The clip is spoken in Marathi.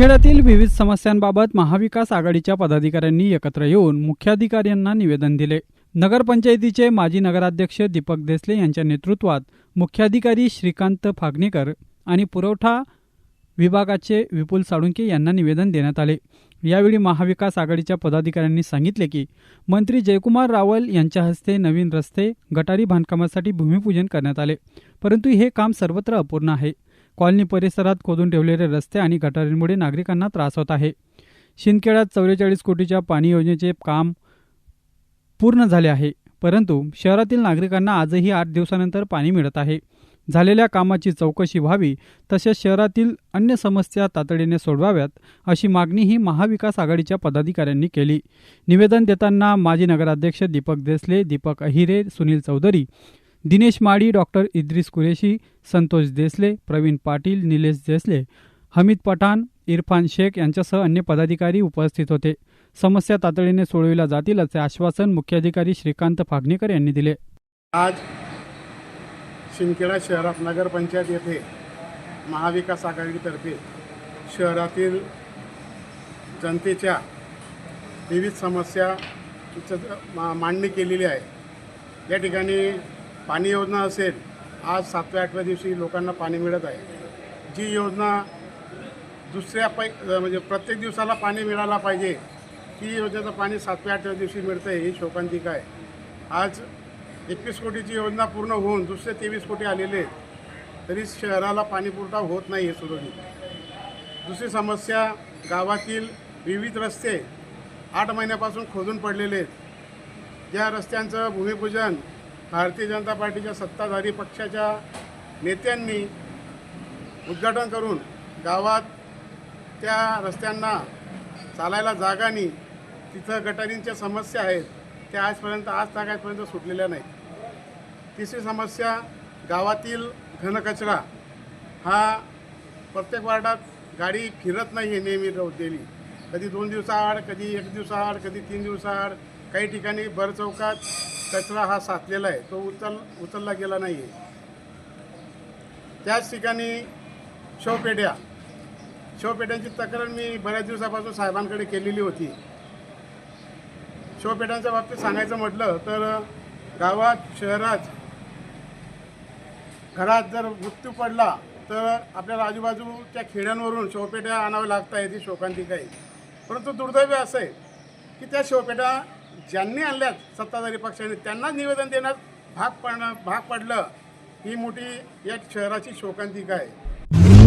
खेड्यातील विविध समस्यांबाबत महाविकास आघाडीच्या पदाधिकाऱ्यांनी एकत्र येऊन मुख्याधिकाऱ्यांना निवेदन दिले. नगरपंचायतीचे माजी नगराध्यक्ष दीपक देसले यांच्या नेतृत्वात मुख्याधिकारी श्रीकांत फागणेकर आणि पुरवठा विभागाचे विपुल साळुंके यांना निवेदन देण्यात आले. यावेळी महाविकास आघाडीच्या पदाधिकाऱ्यांनी सांगितले की मंत्री जयकुमार रावल यांच्या हस्ते नवीन रस्ते गटारी बांधकामासाठी भूमिपूजन करण्यात आले. परंतु हे काम सर्वत्र अपूर्ण आहे. कॉलनी परिसरात खोदून ठेवलेले रस्ते आणि गटारींमुळे नागरिकांना त्रास होत आहे. शिंदखेड्यात चौवेचाळीस कोटीच्या पाणी योजनेचे काम पूर्ण झाले आहे. परंतु शहरातील नागरिकांना आजही आठ दिवसानंतर पाणी मिळत आहे. झालेल्या कामाची चौकशी व्हावी तसेच शहरातील अन्य समस्या तातडीने सोडवाव्यात अशी मागणीही महाविकास आघाडीच्या पदाधिकाऱ्यांनी केली. निवेदन देताना माजी नगराध्यक्ष दीपक देसले दीपक अहिरे सुनील चौधरी दिनेश माडी डॉक्टर इद्रिस कुरेशी संतोष देसले प्रवीण पाटील निलेश देसले हमीद पठाण इरफान शेख यांच्यासह अन्य पदाधिकारी उपस्थित होते. समस्या तातडीने सोडविल्या जातील असे आश्वासन मुख्याधिकारी श्रीकांत फागणेकर यांनी दिले. आज शिंदखेडा शहरात नगरपंचायत येथे महाविकास आघाडीतर्फे शहरातील जनतेच्या विविध समस्या मा- मांडणी केलेली आहे. या ठिकाणी पाणी योजना असेल आज सातव्या आठव्या दिवशी लोकांना पाणी मिळत आहे. जी योजना दुसऱ्या पै म्हणजे प्रत्येक दिवसाला पाणी मिळायला पाहिजे ती योजनेचं पाणी सातव्या आठव्या दिवशी मिळतं ही शोकांतिका आहे. आज एकवीस कोटीची योजना पूर्ण होऊन दुसरे तेवीस कोटी आलेले तरी शहराला पाणीपुरवठा होत नाही आहे सुरळीत. दुसरी समस्या गावातील विविध रस्ते आठ महिन्यापासून खोदून पडलेले आहेत. ज्या रस्त्यांचं भूमिपूजन भारतीय जनता पार्टीच्या सत्ताधारी पक्षाच्या नेत्यांनी उद्घाटन करून गावात त्या रस्त्यांना चालायला जागा नाही. तिथं गटारींच्या समस्या आहेत. त्या आजपर्यंत आज तागायपर्यंत सुटलेल्या नाहीत. तिसरी समस्या गावातील घनकचरा हा प्रत्येक वार्डात गाडी फिरत नाही आहे नेहमी डेली. कधी दोन दिवसाआड कधी एक दिवसाआड कधी तीन दिवसाआड. काही ठिकाणी भर चौकात कचरा हा साचलेला आहे तो उचल उचलला गेला नाही आहे त्याच ठिकाणी शवपेढ्या शवपेढ्यांची तक्रार मी बऱ्याच दिवसापासून साहेबांकडे केलेली होती. शवपेढ्यांच्या बाबतीत सांगायचं म्हटलं तर गावात शहरात घरात जर मृत्यू पडला तर आपल्याला आजूबाजूच्या खेड्यांवरून शवपेट्या आणाव्या लागत आहेत ही शोकांतिका आहे. परंतु दुर्दैव असं आहे की त्या शवपेट्या ज्यांनी आणल्यात सत्ताधारी पक्षाने त्यांनाच निवेदन देण्यात भाग पडणं भाग पडलं. ही मोठी या शहराची शोकांतिका आहे.